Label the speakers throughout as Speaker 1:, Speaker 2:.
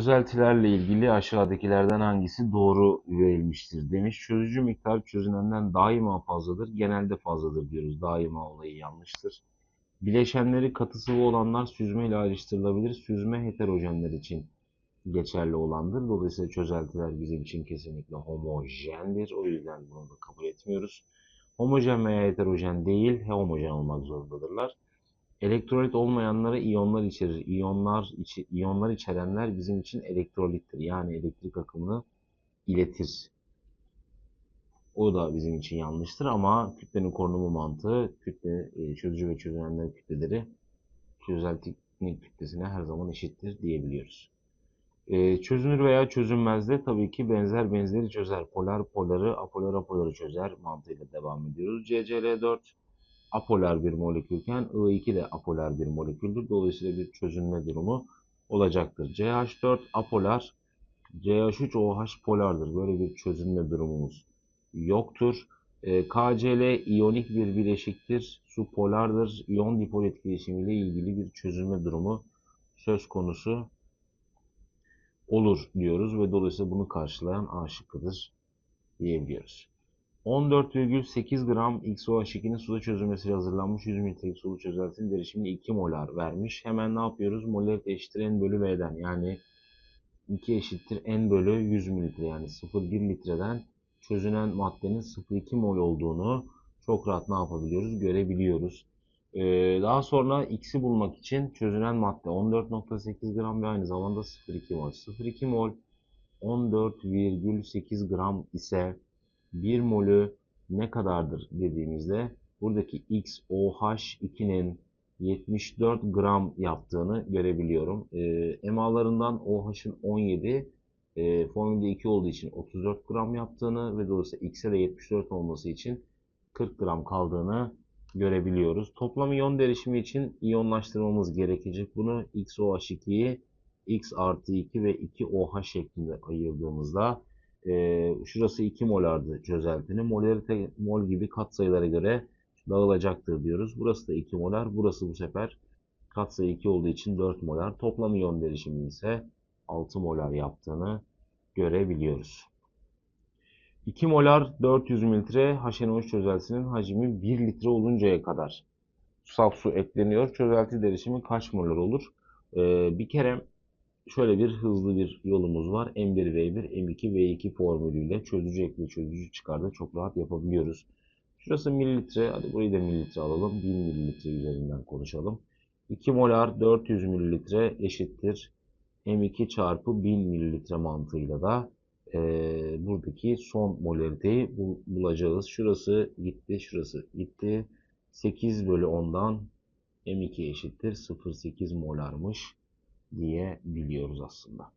Speaker 1: Çözeltilerle ilgili aşağıdakilerden hangisi doğru verilmiştir demiş. Çözücü miktar çözünenden daima fazladır. Genelde fazladır diyoruz. Daima olayı yanlıştır. Bileşenleri katı sıvı olanlar süzme ile ayrıştırılabilir. Süzme heterojenler için geçerli olandır. Dolayısıyla çözeltiler bizim için kesinlikle homojendir. O yüzden bunu da kabul etmiyoruz. Homojen veya heterojen değil, homojen olmak zorundadırlar. Elektrolit olmayanlara iyonlar içerir. İyonlar, içi, iyonlar içerenler bizim için elektrolittir. Yani elektrik akımını iletir. O da bizim için yanlıştır ama kütlenin korunumu mantığı kütle e, çözücü ve çözünenler kütleleri çözeltinin kütlesine her zaman eşittir diyebiliyoruz. E, çözünür veya çözünmezde tabii ki benzer benzeri çözer. Polar poları, apolar apoları çözer mantığıyla devam ediyoruz. CCl4 apolar bir molekülken I2 de apolar bir moleküldür. Dolayısıyla bir çözünme durumu olacaktır. CH4 apolar, CH3OH polardır. Böyle bir çözünme durumumuz yoktur. E, KCl iyonik bir bileşiktir. Su polardır. İyon dipol etkileşimiyle ilgili bir çözünme durumu söz konusu olur diyoruz ve dolayısıyla bunu karşılayan A şıkkıdır diyebiliyoruz. 14,8 gram XOH2'nin suda çözülmesiyle hazırlanmış 100 mililitrelik sulu çözeltinin derişimini 2 molar vermiş. Hemen ne yapıyoruz? Molarite eşittir N bölü V'den yani 2 eşittir N bölü 100 mililitre yani 0,1 litreden çözünen maddenin 0,2 mol olduğunu çok rahat ne yapabiliyoruz? Görebiliyoruz. Ee, daha sonra X'i bulmak için çözünen madde 14,8 gram ve aynı zamanda 0,2 mol. 0,2 mol 14,8 gram ise 1 molü ne kadardır dediğimizde buradaki XOH2'nin 74 gram yaptığını görebiliyorum. E, emalarından OH'ın 17, e, formülde 2 olduğu için 34 gram yaptığını ve dolayısıyla X'e de 74 olması için 40 gram kaldığını görebiliyoruz. Toplam iyon derişimi için iyonlaştırmamız gerekecek. Bunu XOH2'yi X artı 2 ve 2 OH şeklinde ayırdığımızda e, şurası 2 molardı çözeltinin. Molarite mol gibi katsayılara göre dağılacaktır diyoruz. Burası da 2 molar. Burası bu sefer katsayı 2 olduğu için 4 molar. Toplam iyon derişiminin ise 6 molar yaptığını görebiliyoruz. 2 molar 400 mililitre HNO3 çözeltisinin hacmi 1 litre oluncaya kadar saf su ekleniyor. Çözelti derişimi kaç molar olur? Ee, bir kere şöyle bir hızlı bir yolumuz var. M1V1, M2V2 formülüyle çözücü ekle çözücü çıkarda çok rahat yapabiliyoruz. Şurası mililitre. Hadi burayı da mililitre alalım. 1000 mililitre üzerinden konuşalım. 2 molar 400 mililitre eşittir. M2 çarpı 1000 mililitre mantığıyla da e, buradaki son molariteyi bulacağız. Şurası gitti, şurası gitti. 8 bölü 10'dan M2 eşittir 0,8 molarmış diyebiliyoruz aslında.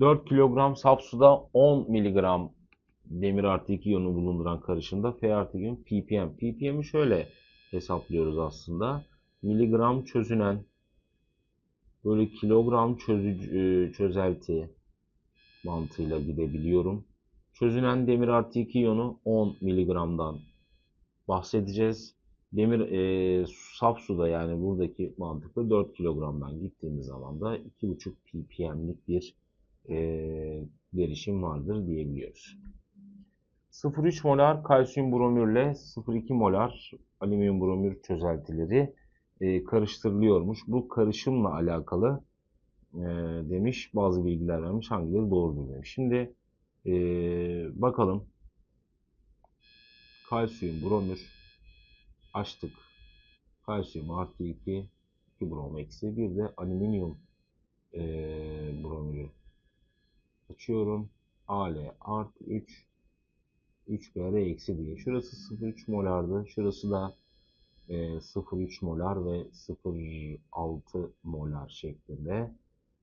Speaker 1: 4 kilogram saf suda 10 miligram demir artı 2 iyonu bulunduran karışımda F artı 2 ppm. ppm'i şöyle hesaplıyoruz aslında. Miligram çözünen böyle kilogram çözücü, çözelti mantığıyla gidebiliyorum. Çözünen demir artı 2 iyonu 10 miligramdan bahsedeceğiz. Demir e, saf suda yani buradaki mantıkla 4 kilogramdan gittiğimiz zaman da 2,5 ppm'lik bir e, derişim vardır diyebiliyoruz. 0,3 molar kalsiyum bromürle 0,2 molar alüminyum bromür çözeltileri e, karıştırılıyormuş. Bu karışımla alakalı e, demiş bazı bilgiler vermiş hangileri doğrudur demiş. Şimdi e, bakalım kalsiyum bromür açtık. Kalsiyum artı 2, 2 brom eksi. Bir de alüminyum e, bromürü açıyorum. Al artı 3, 3 Br eksi diye. Şurası 0,3 molardı. Şurası da e, 0,3 molar ve 0,6 molar şeklinde.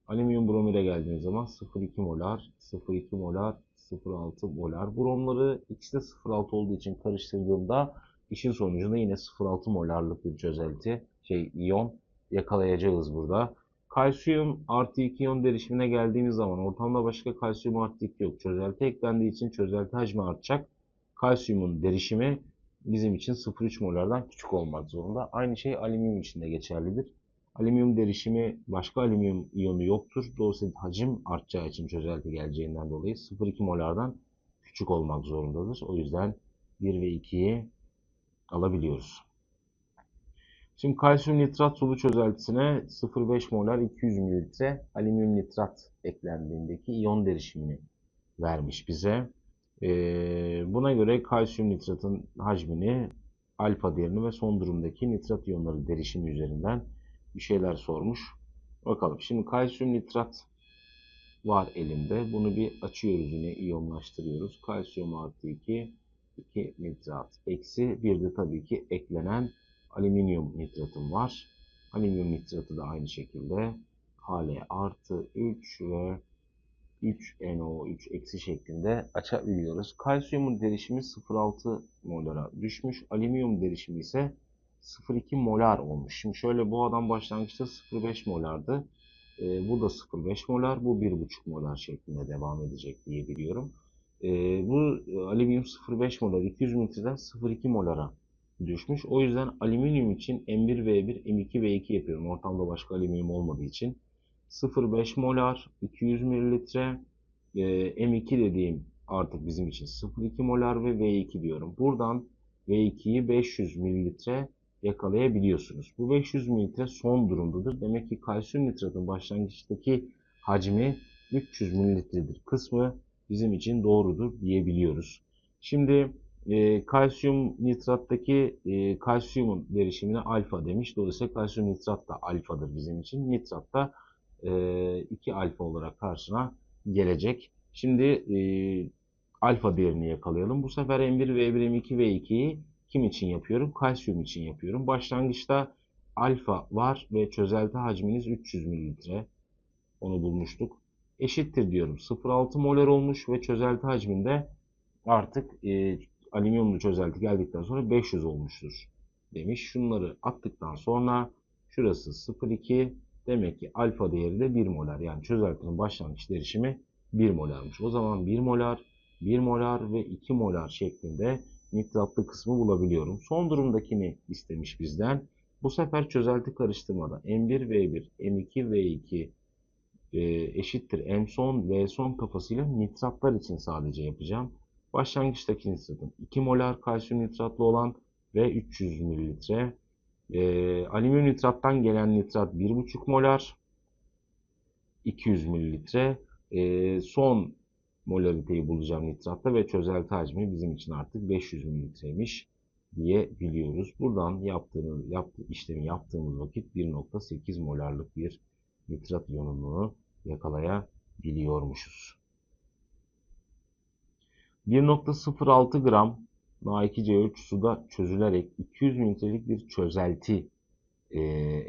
Speaker 1: Alüminyum bromüre geldiğiniz zaman 0,2 molar, 0,2 molar, 0,6 molar. Bromları ikisi de 0,6 olduğu için karıştırdığımda İşin sonucunda yine 0,6 molarlık bir çözelti, şey iyon yakalayacağız burada. Kalsiyum artı 2 iyon derişimine geldiğimiz zaman ortamda başka kalsiyum artı 2 yok. Çözelti eklendiği için çözelti hacmi artacak. Kalsiyumun derişimi bizim için 0,3 molardan küçük olmak zorunda. Aynı şey alüminyum için de geçerlidir. Alüminyum derişimi başka alüminyum iyonu yoktur. Dolayısıyla hacim artacağı için çözelti geleceğinden dolayı 0,2 molardan küçük olmak zorundadır. O yüzden 1 ve 2'yi alabiliyoruz. Şimdi kalsiyum nitrat sulu çözeltisine 0,5 molar 200 mililitre alüminyum nitrat eklendiğindeki iyon derişimini vermiş bize. Ee, buna göre kalsiyum nitratın hacmini, alfa değerini ve son durumdaki nitrat iyonları derişimi üzerinden bir şeyler sormuş. Bakalım. Şimdi kalsiyum nitrat var elimde. Bunu bir açıyoruz yine iyonlaştırıyoruz. Kalsiyum artı 2, 2 nitrat eksi bir de tabii ki eklenen alüminyum nitratım var. Alüminyum nitratı da aynı şekilde Hale artı 3 ve 3NO3 eksi şeklinde açabiliyoruz. Kalsiyumun derişimi 0,6 molara düşmüş. Alüminyum derişimi ise 0,2 molar olmuş. Şimdi şöyle bu adam başlangıçta 0,5 molardı. E, bu da 0,5 molar, bu 1,5 molar şeklinde devam edecek diye biliyorum. E, bu alüminyum 0,5 molar 200 mililitreden 0,2 molara düşmüş. O yüzden alüminyum için M1V1, M2V2 yapıyorum. Ortamda başka alüminyum olmadığı için. 0,5 molar 200 mililitre e, M2 dediğim artık bizim için 0,2 molar ve V2 diyorum. Buradan V2'yi 500 mililitre yakalayabiliyorsunuz. Bu 500 mililitre son durumdadır. Demek ki kalsiyum nitratın başlangıçtaki hacmi 300 mililitredir kısmı bizim için doğrudur diyebiliyoruz. Şimdi e, kalsiyum nitrattaki e, kalsiyumun derişimine alfa demiş. Dolayısıyla kalsiyum nitrat da alfadır bizim için. Nitrat da e, 2 alfa olarak karşına gelecek. Şimdi e, alfa değerini yakalayalım. Bu sefer M1, V1, M2, V2'yi kim için yapıyorum? Kalsiyum için yapıyorum. Başlangıçta alfa var ve çözelti hacminiz 300 mililitre. Onu bulmuştuk. Eşittir diyorum. 0,6 molar olmuş ve çözelti hacminde artık e, alüminyumlu çözelti geldikten sonra 500 olmuştur demiş. Şunları attıktan sonra şurası 0,2 demek ki alfa değeri de 1 molar. Yani çözeltinin başlangıç derişimi 1 molarmış. O zaman 1 molar, 1 molar ve 2 molar şeklinde nitratlı kısmı bulabiliyorum. Son durumdakini istemiş bizden. Bu sefer çözelti karıştırmada M1, V1, M2, V2 e, eşittir M son, V son kafasıyla nitratlar için sadece yapacağım. Başlangıçtaki nitratın 2 molar kalsiyum nitratlı olan ve 300 mililitre. E, alüminyum nitrattan gelen nitrat 1,5 molar 200 mililitre. E, son molariteyi bulacağım nitratta ve çözelti hacmi bizim için artık 500 mililitreymiş diyebiliyoruz. Buradan yaptığımız yaptı, işlemi yaptığımız vakit 1.8 molarlık bir nitrat iyonunu yakalayabiliyormuşuz. 1.06 gram Na2CO3 suda çözülerek 200 mililitrelik bir çözelti e,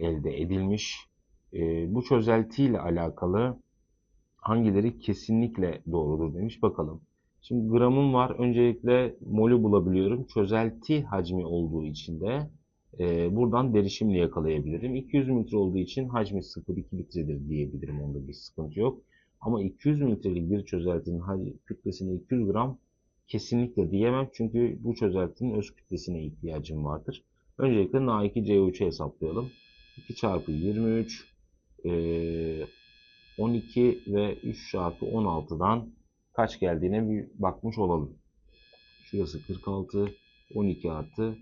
Speaker 1: elde edilmiş. E, bu çözelti ile alakalı hangileri kesinlikle doğrudur demiş. Bakalım. Şimdi gramım var. Öncelikle molü bulabiliyorum. Çözelti hacmi olduğu için de e, buradan derişimle yakalayabilirim. 200 mililitre olduğu için hacmi 0,2 litredir diyebilirim. Onda bir sıkıntı yok. Ama 200 mililitrelik bir çözeltinin kütlesine 200 gram kesinlikle diyemem. Çünkü bu çözeltinin öz kütlesine ihtiyacım vardır. Öncelikle Na2CO3'ü hesaplayalım. 2 çarpı 23 e, 12 ve 3 çarpı 16'dan kaç geldiğine bir bakmış olalım. Şurası 46, 12 artı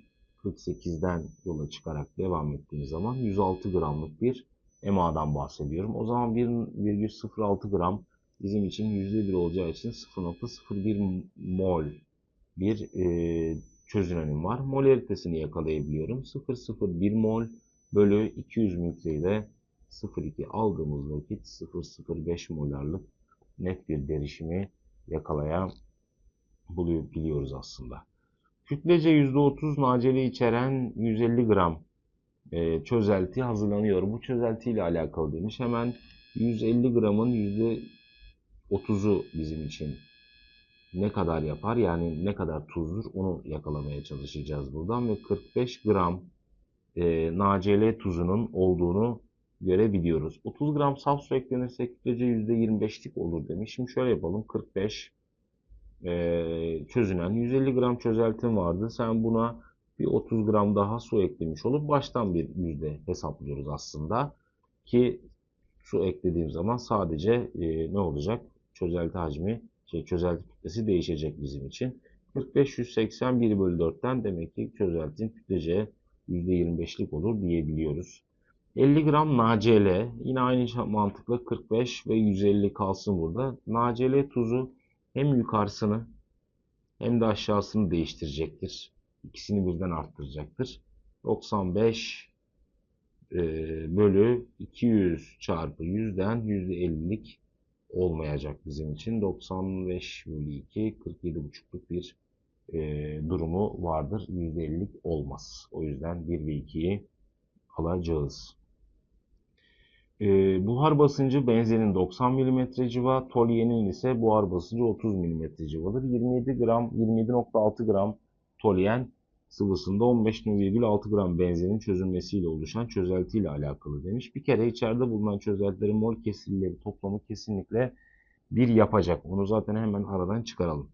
Speaker 1: 48'den yola çıkarak devam ettiğimiz zaman 106 gramlık bir EMA'dan bahsediyorum. O zaman 1,06 gram bizim için %1 olacağı için 0.01 mol bir e, çözünenim var. Molaritesini yakalayabiliyorum. 0.01 mol bölü 200 mililitreyi de 0.2 aldığımız vakit 0.05 molarlık net bir derişimi yakalayabiliyoruz aslında. Kütlece %30 naceli içeren 150 gram e, çözelti hazırlanıyor. Bu çözelti ile alakalı demiş. Hemen 150 gramın %30'u bizim için ne kadar yapar yani ne kadar tuzdur onu yakalamaya çalışacağız buradan ve 45 gram e, NaCl tuzunun olduğunu görebiliyoruz. 30 gram saf su eklenirse kütlece %25'lik olur demiş. Şimdi şöyle yapalım. 45 e, çözünen 150 gram çözeltim vardı. Sen buna bir 30 gram daha su eklemiş olup baştan bir yüzde hesaplıyoruz aslında. Ki su eklediğim zaman sadece e, ne olacak? Çözelti hacmi, şey, çözelti kütlesi değişecek bizim için. 45 181 bölü 4'ten demek ki çözeltinin kütlece %25'lik olur diyebiliyoruz. 50 gram NaCl yine aynı mantıkla 45 ve 150 kalsın burada. NaCl tuzu hem yukarısını hem de aşağısını değiştirecektir. İkisini birden arttıracaktır. 95 e, bölü 200 çarpı 100'den %50'lik olmayacak bizim için. 95 bölü 2 47,5'luk bir e, durumu vardır. %50'lik olmaz. O yüzden 1 ve 2'yi alacağız. E, buhar basıncı benzenin 90 mm civa, tolyenin ise buhar basıncı 30 mm civadır. 27 gram, 27.6 gram tolyen sıvısında 15,6 gram benzinin çözülmesiyle oluşan çözelti ile alakalı demiş. Bir kere içeride bulunan çözeltilerin mol kesirleri toplamı kesinlikle bir yapacak. Onu zaten hemen aradan çıkaralım.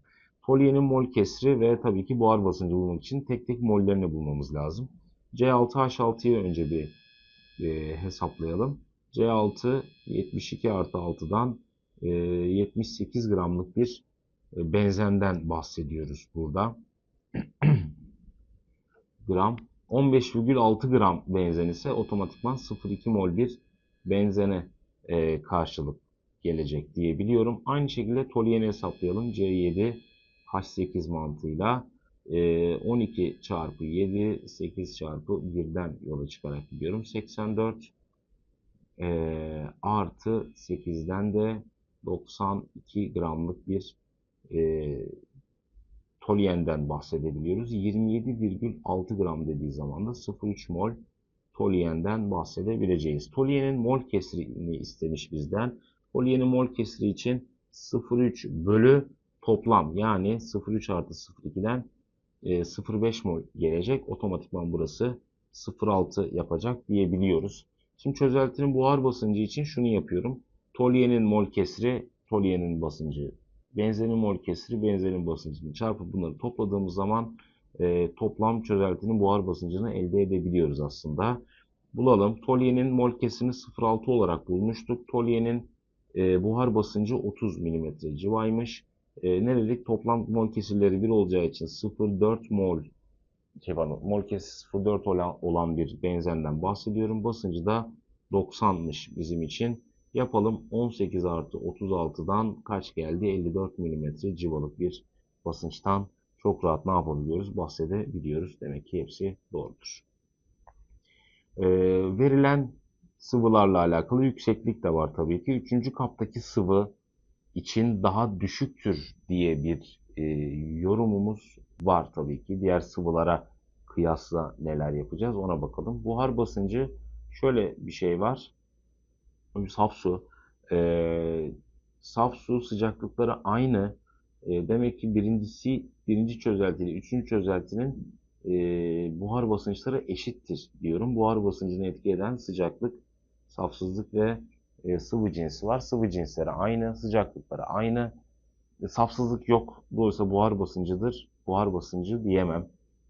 Speaker 1: Tolyenin mol kesri ve tabii ki buhar basıncı bulmak için tek tek mollerini bulmamız lazım. C6H6'yı önce bir e, hesaplayalım. C6 72 artı 6'dan e, 78 gramlık bir e, benzenden bahsediyoruz burada. gram. 15,6 gram benzen ise otomatikman 0,2 mol bir benzene e, karşılık gelecek diyebiliyorum. Aynı şekilde toluyeni hesaplayalım. C7 H8 mantığıyla e, 12 çarpı 7 8 çarpı 1'den yola çıkarak gidiyorum. 84 e, artı 8'den de 92 gramlık bir e, toluenden bahsedebiliyoruz. 27,6 gram dediği zaman da 0,3 mol toluyenden bahsedebileceğiz. Toluyenin mol kesirini istemiş bizden. Toluyenin mol kesiri için 0,3 bölü toplam yani 0,3 artı 0,2'den 0,5 mol gelecek. Otomatikman burası 0,6 yapacak diyebiliyoruz. Şimdi çözeltinin buhar basıncı için şunu yapıyorum. Tolyenin mol kesiri, tolyenin basıncı benzerin mol kesiri, benzerin basıncını çarpıp bunları topladığımız zaman e, toplam çözeltinin buhar basıncını elde edebiliyoruz aslında. Bulalım. Tolyenin mol kesirini 0,6 olarak bulmuştuk. Tolyenin e, buhar basıncı 30 mm civaymış. E, ne dedik? Toplam mol kesirleri 1 olacağı için 0,4 mol şey pardon, mol kesisi 0,4 olan, olan bir benzenden bahsediyorum. Basıncı da 90'mış bizim için. Yapalım 18 artı 36'dan kaç geldi? 54 mm civalık bir basınçtan çok rahat ne yapabiliyoruz? Bahsedebiliyoruz. Demek ki hepsi doğrudur. Ee, verilen sıvılarla alakalı yükseklik de var tabii ki. Üçüncü kaptaki sıvı için daha düşüktür diye bir e, yorumumuz var tabii ki. Diğer sıvılara kıyasla neler yapacağız ona bakalım. Buhar basıncı şöyle bir şey var saf su. E, saf su sıcaklıkları aynı. E, demek ki birincisi birinci çözelti üçüncü çözeltinin e, buhar basınçları eşittir diyorum. Buhar basıncını etki eden sıcaklık, safsızlık ve e, sıvı cinsi var. Sıvı cinsleri aynı, sıcaklıkları aynı. E, safsızlık yok. Dolayısıyla buhar basıncıdır. Buhar basıncı diyemem.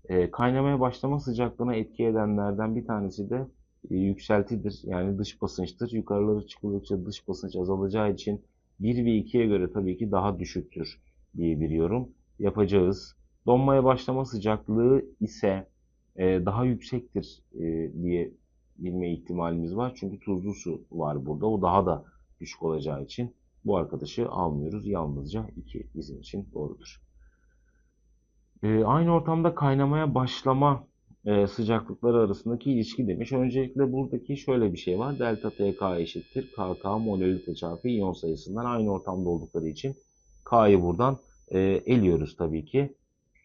Speaker 1: E, kaynamaya başlama sıcaklığına etki edenlerden bir tanesi de e, yükseltidir. Yani dış basınçtır. Yukarıları çıkıldıkça dış basınç azalacağı için 1 ve 2'ye göre tabii ki daha düşüktür diyebiliyorum. Yapacağız. Donmaya başlama sıcaklığı ise e, daha yüksektir e, diye bilme ihtimalimiz var. Çünkü tuzlu su var burada. O daha da düşük olacağı için bu arkadaşı almıyoruz. Yalnızca 2 bizim için doğrudur. E, aynı ortamda kaynamaya başlama e, sıcaklıkları arasındaki ilişki demiş. Öncelikle buradaki şöyle bir şey var. Delta TK eşittir. KK mololite çarpı iyon sayısından aynı ortamda oldukları için K'yı buradan e, eliyoruz tabii ki.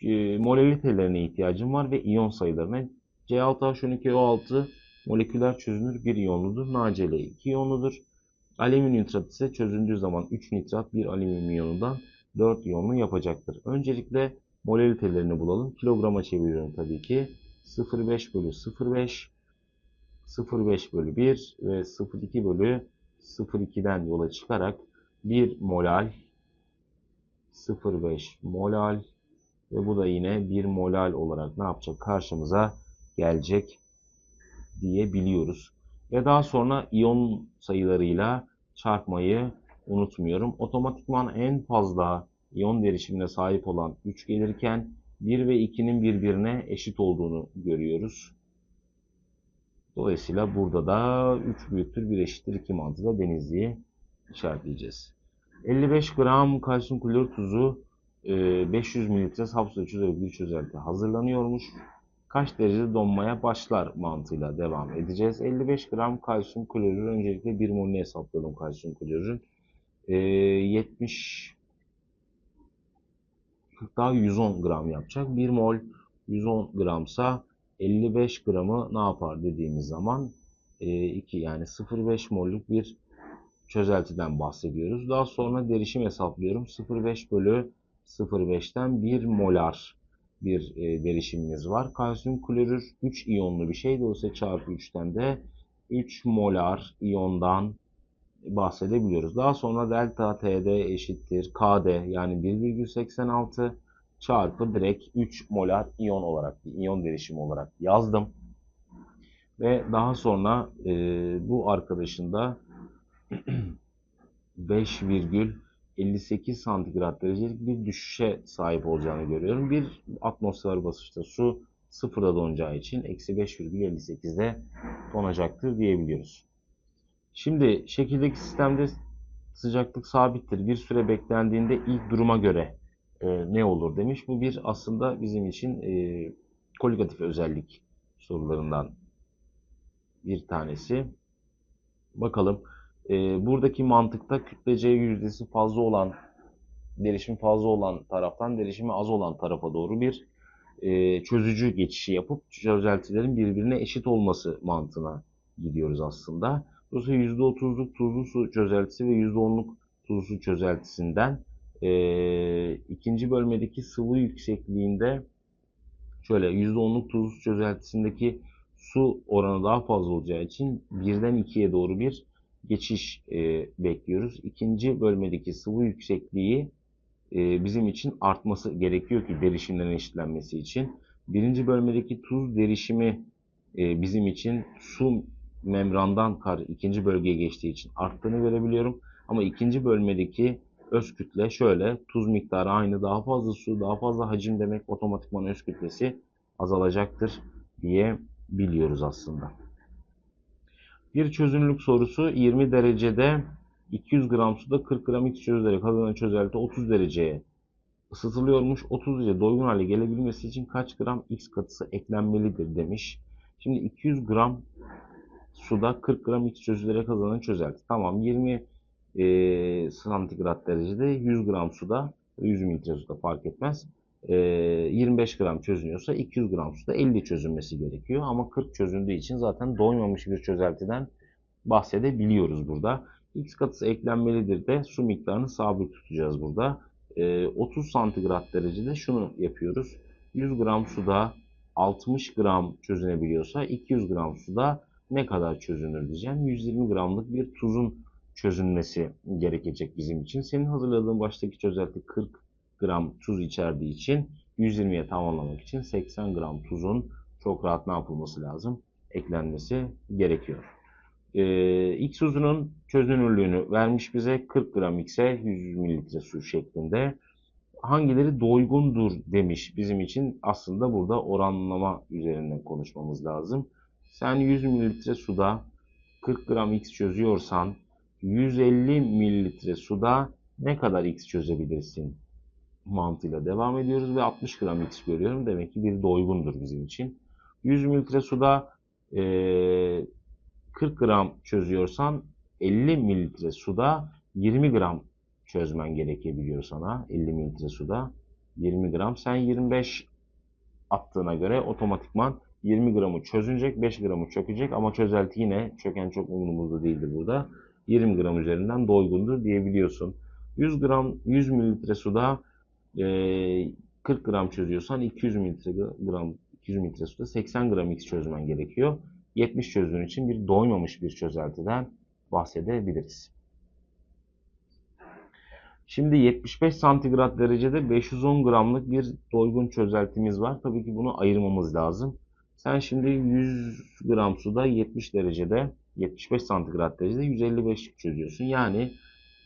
Speaker 1: E, mololitelerine ihtiyacım var ve iyon sayılarına. C6H12O6 moleküler çözünür bir iyonludur. NaCl 2 iyonludur. Alüminyum nitrat ise çözündüğü zaman 3 nitrat bir alüminyum iyonundan 4 iyonlu yapacaktır. Öncelikle molalitelerini bulalım. Kilograma çeviriyorum tabii ki. 0,5 bölü 0,5 0,5 bölü 1 ve 0,2 bölü 0,2'den yola çıkarak 1 molal 0,5 molal Ve bu da yine 1 molal olarak ne yapacak? Karşımıza gelecek diyebiliyoruz. Ve daha sonra iyon sayılarıyla çarpmayı unutmuyorum. Otomatikman en fazla iyon derişimine sahip olan 3 gelirken 1 ve 2'nin birbirine eşit olduğunu görüyoruz. Dolayısıyla burada da 3 büyüktür 1 eşittir 2 mantığıyla Denizli'yi işaretleyeceğiz. 55 gram kalsiyum klor tuzu 500 mililitre suda çözerek bir çözelti hazırlanıyormuş. Kaç derecede donmaya başlar mantığıyla devam edeceğiz. 55 gram kalsiyum klorür öncelikle 1 molünü hesapladım kalsiyum klorürün. 70 daha 110 gram yapacak. 1 mol 110 gramsa 55 gramı ne yapar dediğimiz zaman 2 yani 0,5 mollük bir çözeltiden bahsediyoruz. Daha sonra derişim hesaplıyorum. 0,5 bölü 0,5'ten 1 molar bir e, derişimimiz var. Kalsiyum klorür 3 iyonlu bir şey. Dolayısıyla çarpı 3'ten de 3 molar iyondan bahsedebiliyoruz. Daha sonra delta TD eşittir KD yani 1,86 çarpı direkt 3 molar iyon olarak, iyon derişimi olarak yazdım. Ve daha sonra e, bu arkadaşın da 5,58 santigrat derecelik bir düşüşe sahip olacağını görüyorum. Bir atmosfer basınçta su sıfıra donacağı için eksi 5,58'de donacaktır diyebiliyoruz. Şimdi şekildeki sistemde sıcaklık sabittir. Bir süre beklendiğinde ilk duruma göre e, ne olur demiş. Bu bir aslında bizim için e, koligatif özellik sorularından bir tanesi. Bakalım. E, buradaki mantıkta kütlece yüzdesi fazla olan, derişim fazla olan taraftan derişimi az olan tarafa doğru bir e, çözücü geçişi yapıp çözeltilerin birbirine eşit olması mantığına gidiyoruz aslında. Dolayısıyla %30'luk tuzlu su çözeltisi ve %10'luk tuzlu su çözeltisinden e, ikinci bölmedeki sıvı yüksekliğinde şöyle %10'luk tuzlu çözeltisindeki su oranı daha fazla olacağı için birden ikiye doğru bir geçiş e, bekliyoruz. İkinci bölmedeki sıvı yüksekliği e, bizim için artması gerekiyor ki derişimlerin eşitlenmesi için. Birinci bölmedeki tuz derişimi e, bizim için su membrandan kar ikinci bölgeye geçtiği için arttığını görebiliyorum. Ama ikinci bölmedeki öz kütle şöyle tuz miktarı aynı daha fazla su daha fazla hacim demek otomatikman öz kütlesi azalacaktır diye biliyoruz aslında. Bir çözünürlük sorusu 20 derecede 200 gram suda 40 gram X çözülerek hazırlanan çözelti 30 dereceye ısıtılıyormuş. 30 derece doygun hale gelebilmesi için kaç gram X katısı eklenmelidir demiş. Şimdi 200 gram suda 40 gram X çözülerek hazırlanan çözelti. Tamam 20 e, santigrat derecede 100 gram suda 100 mililitre suda fark etmez. E, 25 gram çözünüyorsa 200 gram suda 50 çözünmesi gerekiyor. Ama 40 çözündüğü için zaten doymamış bir çözeltiden bahsedebiliyoruz burada. X katısı eklenmelidir de su miktarını sabit tutacağız burada. E, 30 santigrat derecede şunu yapıyoruz. 100 gram suda 60 gram çözünebiliyorsa 200 gram suda ne kadar çözünür diyeceğim. 120 gramlık bir tuzun çözünmesi gerekecek bizim için. Senin hazırladığın baştaki çözelti 40 gram tuz içerdiği için 120'ye tamamlamak için 80 gram tuzun çok rahat ne yapılması lazım? Eklenmesi gerekiyor. Ee, X tuzunun çözünürlüğünü vermiş bize 40 gram X'e 100 mililitre su şeklinde. Hangileri doygundur demiş bizim için aslında burada oranlama üzerinden konuşmamız lazım. Sen 100 mililitre suda 40 gram X çözüyorsan 150 mililitre suda ne kadar X çözebilirsin mantığıyla devam ediyoruz ve 60 gram X görüyorum. Demek ki bir doygundur bizim için. 100 mililitre suda e, 40 gram çözüyorsan 50 mililitre suda 20 gram çözmen gerekebiliyor sana. 50 mililitre suda 20 gram. Sen 25 attığına göre otomatikman 20 gramı çözünecek, 5 gramı çökecek ama çözelti yine çöken çok umurumuzda değildir burada. 20 gram üzerinden doygundur diyebiliyorsun. 100 gram 100 mililitre suda e, 40 gram çözüyorsan 200 mililitre gram 200 mililitre suda 80 gram X çözmen gerekiyor. 70 çözdüğün için bir doymamış bir çözeltiden bahsedebiliriz. Şimdi 75 santigrat derecede 510 gramlık bir doygun çözeltimiz var. Tabii ki bunu ayırmamız lazım. Sen şimdi 100 gram suda 70 derecede 75 santigrat derecede 155 çözüyorsun. Yani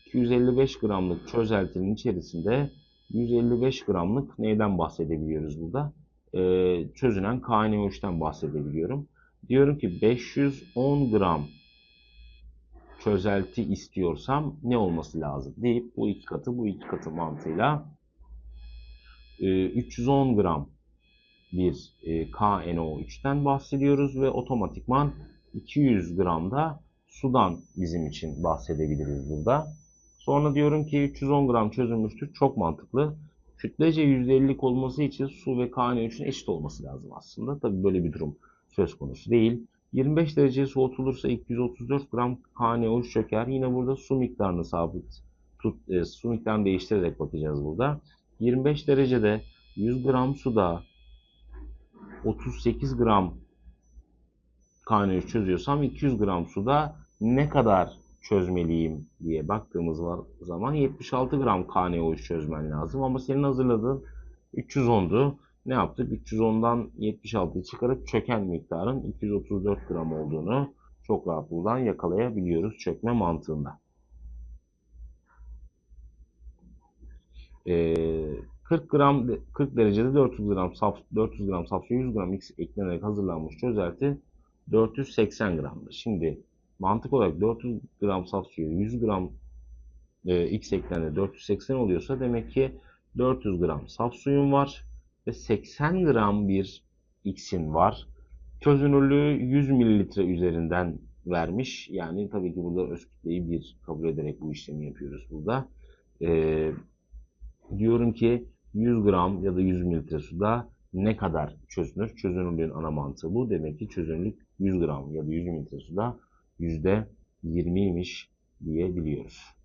Speaker 1: 255 gramlık çözeltinin içerisinde 155 gramlık neyden bahsedebiliyoruz burada? Ee, çözünen KNO3'ten bahsedebiliyorum. Diyorum ki 510 gram çözelti istiyorsam ne olması lazım deyip bu iki katı bu iki katı mantığıyla e, 310 gram bir e, KNO3'ten bahsediyoruz ve otomatikman 200 gram da sudan bizim için bahsedebiliriz burada. Sonra diyorum ki 310 gram çözülmüştür. Çok mantıklı. Kütlece %50'lik olması için su ve KNO3'ün eşit olması lazım aslında. Tabii böyle bir durum söz konusu değil. 25 dereceye soğutulursa 234 gram KNO3 çöker. Yine burada su miktarını sabit tut, e, su miktarını değiştirerek bakacağız burada. 25 derecede 100 gram suda 38 gram KNO3 çözüyorsam 200 gram suda ne kadar çözmeliyim diye baktığımız zaman 76 gram KNO3 çözmen lazım. Ama senin hazırladığın 310'du. Ne yaptık? 310'dan 76'yı çıkarıp çöken miktarın 234 gram olduğunu çok rahat buradan yakalayabiliyoruz çökme mantığında. Ee, 40 gram 40 derecede 400 gram saf 400 gram saf su 100 gram X eklenerek hazırlanmış çözelti 480 gramdır. Şimdi mantık olarak 400 gram saf suya 100 gram e, X eklendi 480 oluyorsa demek ki 400 gram saf suyun var ve 80 gram bir X'in var. Çözünürlüğü 100 mililitre üzerinden vermiş. Yani tabii ki burada öz kütleyi bir kabul ederek bu işlemi yapıyoruz burada. Ee, diyorum ki 100 gram ya da 100 mililitre suda ne kadar çözünür? Çözünürlüğün ana mantığı bu. Demek ki çözünürlük 100 gram ya da 100 mililitre suda %20'ymiş diyebiliyoruz.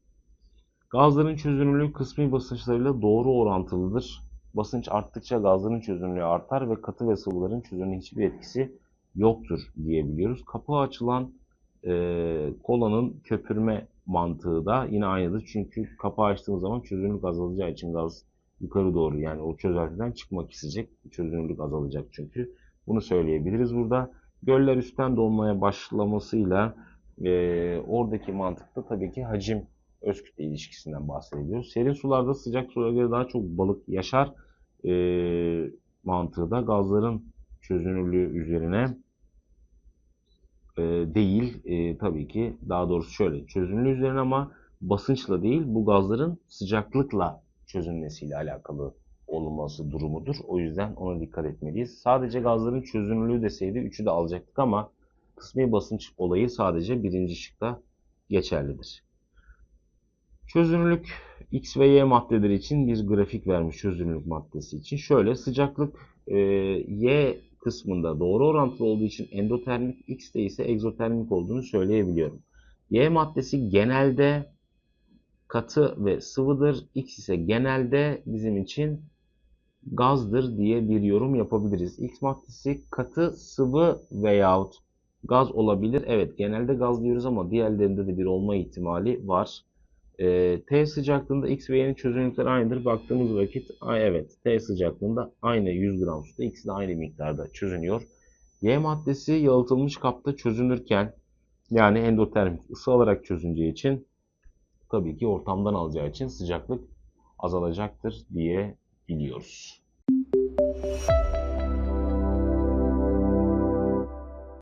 Speaker 1: Gazların çözünürlüğü kısmi basınçlarıyla doğru orantılıdır. Basınç arttıkça gazların çözünürlüğü artar ve katı ve sıvıların çözünürlüğüne hiçbir etkisi yoktur diyebiliyoruz. Kapağı açılan e, kolanın köpürme mantığı da yine aynıdır. Çünkü kapağı açtığımız zaman çözünürlük azalacağı için gaz yukarı doğru yani o çözeltiden çıkmak isteyecek. Çözünürlük azalacak çünkü. Bunu söyleyebiliriz burada. Göller üstten dolmaya başlamasıyla e, oradaki mantıkta tabii ki hacim öz kütle ilişkisinden bahsediyoruz. Serin sularda sıcak sulara göre daha çok balık yaşar e, mantığı da gazların çözünürlüğü üzerine e, değil e, tabii ki daha doğrusu şöyle çözünürlüğü üzerine ama basınçla değil bu gazların sıcaklıkla çözünmesiyle alakalı olması durumudur. O yüzden ona dikkat etmeliyiz. Sadece gazların çözünürlüğü deseydi 3'ü de alacaktık ama kısmi basınç olayı sadece birinci şıkta geçerlidir. Çözünürlük X ve Y maddeleri için bir grafik vermiş çözünürlük maddesi için. Şöyle sıcaklık e, Y kısmında doğru orantılı olduğu için endotermik, X'te ise egzotermik olduğunu söyleyebiliyorum. Y maddesi genelde katı ve sıvıdır. X ise genelde bizim için gazdır diye bir yorum yapabiliriz. X maddesi katı, sıvı veyahut gaz olabilir. Evet genelde gaz diyoruz ama diğerlerinde de bir olma ihtimali var. E, T sıcaklığında X ve Y'nin çözünürlükleri aynıdır. Baktığımız vakit evet T sıcaklığında aynı 100 gram suda ikisi de aynı miktarda çözünüyor. Y maddesi yalıtılmış kapta çözünürken yani endotermik ısı alarak çözüneceği için tabii ki ortamdan alacağı için sıcaklık azalacaktır diye biliyoruz.